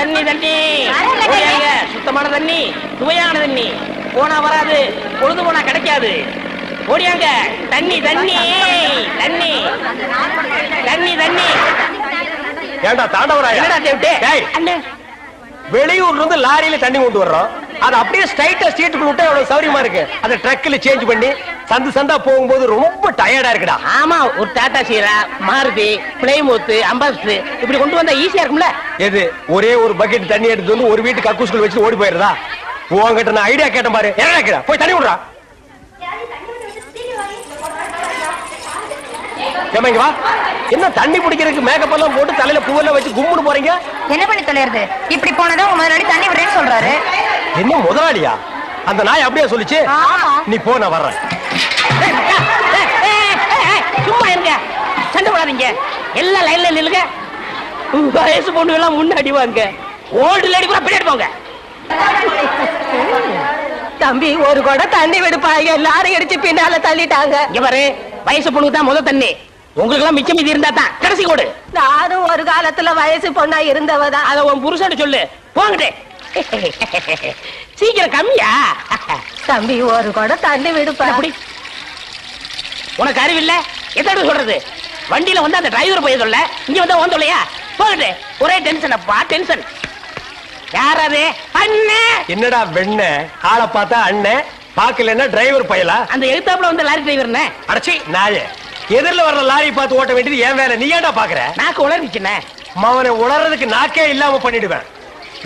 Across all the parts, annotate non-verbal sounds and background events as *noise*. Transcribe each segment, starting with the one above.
தண்ணி தண்ணி. சுத்தமான தண்ணி சுவையான தண்ணி. போனா வராது பொழுது போனா கிடைக்காது. ஓடியாங்க. தண்ணி தண்ணி தண்ணி. தண்ணி தண்ணி. ஏண்டா தாண்டவராயா? என்னடா தேவிட்டு டேய், அண்ணே. வெளியூர்ல இருந்து லாரியில தண்ணி கொண்டு வர்றோம். அது அப்படியே ஸ்ட்ரைட்டா ஸ்ட்ரீட்டுக்குள்ள விட்டா எவ்வளவு சௌரியமா இருக்கு? அதை ட்ரக்ல சேஞ்ச் பண்ணி சந்து சந்தா போகும்போது ரொம்ப டயர்டா இருக்குடா. ஆமா ஒரு டாடா சீரா மாருதி பிளைமூத் அம்பாஸ்டர் இப்படி கொண்டு வந்தா ஈஸியா இருக்கும்ல? எது ஒரே ஒரு பக்கெட் தண்ணி எடுத்து வந்து ஒரு வீட்டு கக்கூஸ்குள்ள வச்சு ஓடி போயிருதா உன்கிட்ட நான் ஐடியா கேட்டேன் பாரு. என்ன போய் தண்ணி விடுறா. ஏம்மா, இங்க வா. என்ன தண்ணி பிடிக்கிறதுக்கு மேக்கப் எல்லாம் போட்டு தலையில பூவெல்லாம் வச்சு கும்முன்னு போறீங்க? என்ன பண்ணி தொலைறது இப்படி போனதும் உங்க முதலாளி தண்ணி விடுறேன்னு சொல்றாரு. என்ன முதலாளியா? அந்த நாய் அப்படியே சொல்லுச்சு. நீ போ நான் வர்றேன். சும்மா இருங்க. சண்டை போடாதீங்க. எல்லாம் லைன்ல நில்லுங்க. வயசு பொண்ணு எல்லாம் முன்னாடி வாங்க. ஓல்டு லேடி கூட பின்னாடி போங்க. தம்பி ஒரு குடம் தண்ணி விடுப்பாங்க. எல்லாரும் அடிச்சு பின்னால தள்ளிட்டாங்க. இங்க பாரு வயசு பொண்ணுக்கு தான் முத தண்ணி. உங்களுக்கு எல்லாம் மிச்சம் மீதி இருந்தா தான். கடைசி கோடு. நானும் ஒரு காலத்துல வயசு பொண்ணா இருந்தவதான். அத உன் புருஷன் சொல்லு. போங்கடே *laughs* சீக்கிரம் கம்மியா? தம்பி ஒரு குடம் தண்ணி விடுப்பா. அப்படி உனக்கு அறிவில்ல? எத்தனை சொல்றது? வண்டியில வந்து அந்த டிரைவர் போய் சொல்ல. இங்க வந்து ஓன் சொல்லையா போகட்டு. ஒரே டென்ஷன் அப்பா டென்ஷன் யார் அது? அண்ணே! என்னடா வெண்ண? ஆளை பார்த்தா அண்ணன் பாக்கலன்னா டிரைவர் பயலா? அந்த எழுத்தாப்புல வந்து லாரி டிரைவர்னே அடச்சி நாயே. எதிரில் வர்ற லாரி பார்த்து ஓட்ட வேண்டியது ஏன் வேலை. நீ ஏன்டா பாக்குற நாக்கு உளறிச்சுனே அவனை உணர்றதுக்கு நாக்கே இல்லாம பண்ணிடுவேன்.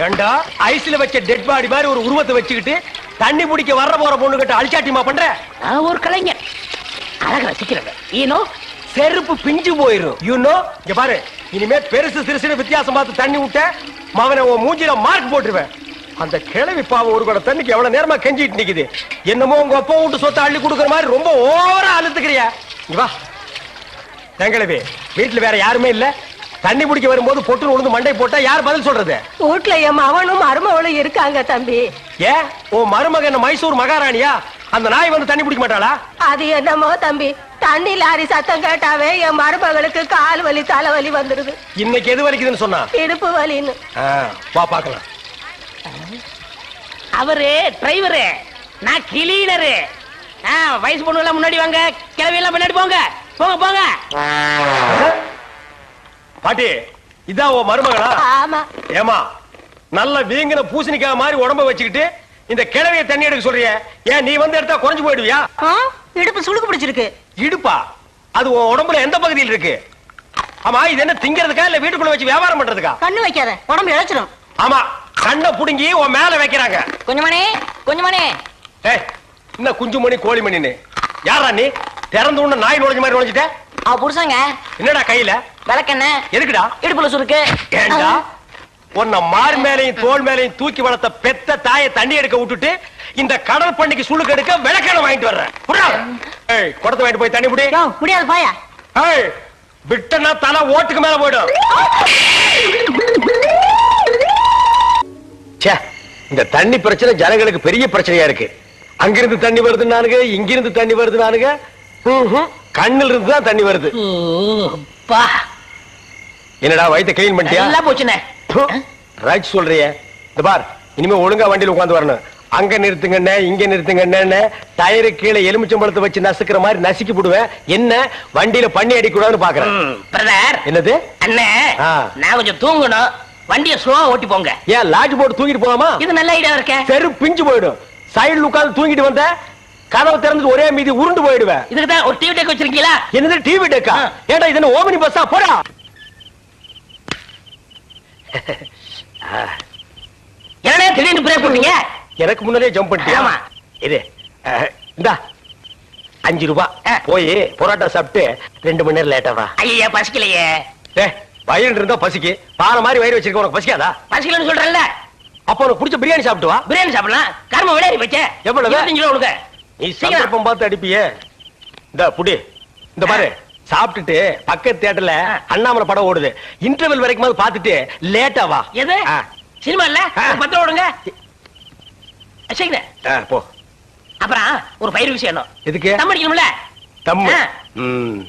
ஏண்டா ஐஸ்ல வச்ச டெட் பாடி மாதிரி ஒரு உருவத்தை வச்சுக்கிட்டு தண்ணி பிடிக்க வர்ற போற பொண்ணு கிட்ட அழிச்சாட்டிமா பண்ற? நான் ஒரு கலைஞர் அழக ரசிக்கிறவன். ஈனோ செருப்பு பிஞ்சு போயிரும். யூ நோ இங்க பாரு. இனிமே பெருசு சிறுசுன்னு வித்தியாசம் பார்த்து தண்ணி விட்ட மவனை உன் மூஞ்சில மார்க் போட்டுருவேன். அந்த கிழவி பாவம் ஒரு கூட தண்ணிக்கு எவ்வளவு நேரமா கெஞ்சிட்டு நிக்குது. என்னமோ உங்க அப்பா விட்டு சொத்தை அள்ளி கொடுக்குற மாதிரி ரொம்ப ஓவரா அழுத்துக்கிறியா? இங்க வா. எங்களவே வீட்டுல வேற யாருமே இல்ல. தண்ணி பிடிக்க வரும்போது பொட்டுன்னு உழுந்து மண்டை போட்டா யார் பதில் சொல்றது? வீட்டுல என் மவனும் மருமவளும் இருக்காங்க தம்பி. ஏன்? உன் மருமகன் மைசூர் மகாராணியா? அந்த நாய் வந்து தண்ணி பிடிக்க மாட்டாளா? அது என்னமோ தம்பி. தண்ணி லாரி சத்தம் கேட்டாவே என் மருமகளுக்கு கால் வலி தலைவலி வந்துடுது இன்னைக்கு எது வலிக்குதுன்னு சொன்னா? இடுப்பு வலின்னு. ஆ, வா பாக்கலாம் அவரு டிரைவரு நான் கிளீனரு ஆ, வயசு பொண்ணு எல்லாம் முன்னாடி வாங்க. கிளவி எல்லாம் பின்னாடி போங்க. போங்க போங்க. பாட்டி இதான் உன் மருமகளா? ஆமா. ஏமா நல்ல வீங்கின பூசணிக்காய் மாதிரி உடம்ப வச்சுக்கிட்டு இந்த கிழவிய தண்ணி எடுக்க சொல்றிய? ஏன் நீ வந்து எடுத்தா குறைஞ்சு போயிடுவியா? இடுப்பு சுளுக்கு பிடிச்சிருக்கு. இடுப்பா? அது உன் உடம்புல எந்த பகுதியில் இருக்கு? ஆமா இது என்ன திங்கிறதுக்கா இல்ல வீட்டுக்குள்ள வச்சு வியாபாரம் பண்றதுக்கா? கண்ணு வைக்காத உடம்பு இழைச்சிடும் ஆமா கண்ணை புடுங்கி உன் மேல வைக்கிறாங்க. கொஞ்சமணி கொஞ்சமணி ஏய் என்ன குஞ்சு மணி கோழி மணின்னு யாரா நீ? திறந்து உடனே நாய் நுழைஞ்ச மாதிரி நுழைஞ்சிட்ட? அவ புருஷங்க. என்னடா கையில? விளக்கெண்ண எதுக்குடா? இடுப்புல சுருக்கு. ஏண்டா? உன்னை மார் மேலையும் தோல் மேலையும் தூக்கி வளர்த்த பெத்த தாயை தண்ணி எடுக்க விட்டுட்டு இந்த கடல் பண்ணிக்கு சுளுக்கு எடுக்க விளக்கணை வாங்கிட்டு வர்றேன். ஏய் குடத்தை வாங்கிட்டு போய் தண்ணி புடி முடியாது பாயா ஏய் விட்டனா தலை ஓட்டுக்கு மேல போயிடும். இந்த தண்ணி பிரச்சனை ஜனங்களுக்கு பெரிய பிரச்சனையா இருக்கு. அங்கிருந்து தண்ணி வருது நானுங்க இங்கிருந்து தண்ணி வருது நானுங்க. கண்ணில் இருந்து தான் தண்ணி வருது. என்னடா வயித்தை கிளீன் பண்ணிட்டியா? எல்லாம் போச்சுண்ணே. ரைட் சொல்றியே. இந்த பார் இனிமே ஒழுங்கா வண்டியில உட்கார்ந்து வரணும். அங்க நிறுத்துங்கண்ணே இங்க நிறுத்துங்கண்ணே டயரு கீழே எலுமிச்சம்பழத்தை வச்சு நசுக்கிற மாதிரி நசுக்கி விடுவேன் என்ன வண்டியில பண்ணி அடிக்கூடாதுன்னு பாக்குறேன். பிரதர் என்னது? அண்ணே. நான் கொஞ்சம் தூங்கணும். வண்டியை ஸ்லோவா ஓட்டி போங்க. ஏன் லாட்ஜ் போட்டு தூங்கிட்டு போலாமா? இது நல்ல ஐடியா இருக்கே. தெரு பிஞ்சு போயிடும். சைடுல உட்கார்ந்து தூங்கிட்டு வந்த கதவை திறந்து ஒரே மீதி உருண்டு போயிடுவேன். இதுக்கு தான் ஒரு டிவி டெக் வச்சிருக்கீங்களா? என்னது டிவி டெக்கா ஆ. ஏண்டா இது ஓமினி பஸ்ஸா போடா. என்னடா திடீர்னு பிரேக் போட்டீங்க? எனக்கு முன்னாடியே ஜம்ப் பண்ணிட்டியா? ஆமா. இது இந்தா. அஞ்சு ரூபாய் ஆ. போய் பொரோட்டா சாப்பிட்டு ரெண்டு மணி நேரம் லேட்டா வா. ஐயா பசிக்கலையே. ஏ வயிறு இருந்தா பசிக்கு. பாறை மாதிரி வயிறு வச்சிருக்க உனக்கு பசிக்காதா? பசிக்கலன்னு சொல்றேன்ல அப்ப உனக்கு பிடிச்ச பிரியாணி சாப்பிட்டு வா. பிரியாணி சாப்பிடலாம். கர்ம விளையாடி வச்ச. எவ்வளவு? ரூபா நீ. சந்தர்ப்பம் பார்த்து அடிப்பியே. இந்த புடி. இந்த பாரு. சாப்பிட்டுட்டு பக்கத்து தியேட்டர்ல ஆ. அண்ணாமலை படம் ஓடுது இன்டர்வெல் வரைக்கும் பார்த்துட்டு லேட்டா வா எது. சினிமா இல்ல ஆ. ஒரு பத்து ரூபா கொடுங்க சீக்கிரம் ஆ, போ அப்புறம் ஒரு பயிர் விஷயம். எதுக்கு தம் அடிக்கணும்ல தம்மு ஆ. ம்.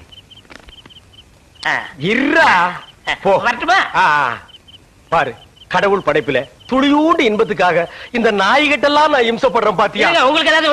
ஆ. இர்ரா போ வரட்டுமா. பாரு கடவுள் படைப்புல துளியூண்டு இன்பத்துக்காக இந்த நாய்கிட்டெல்லாம் நான் இம்சப்படுறேன் பாத்தியா உங்களுக்கு ஏதாவது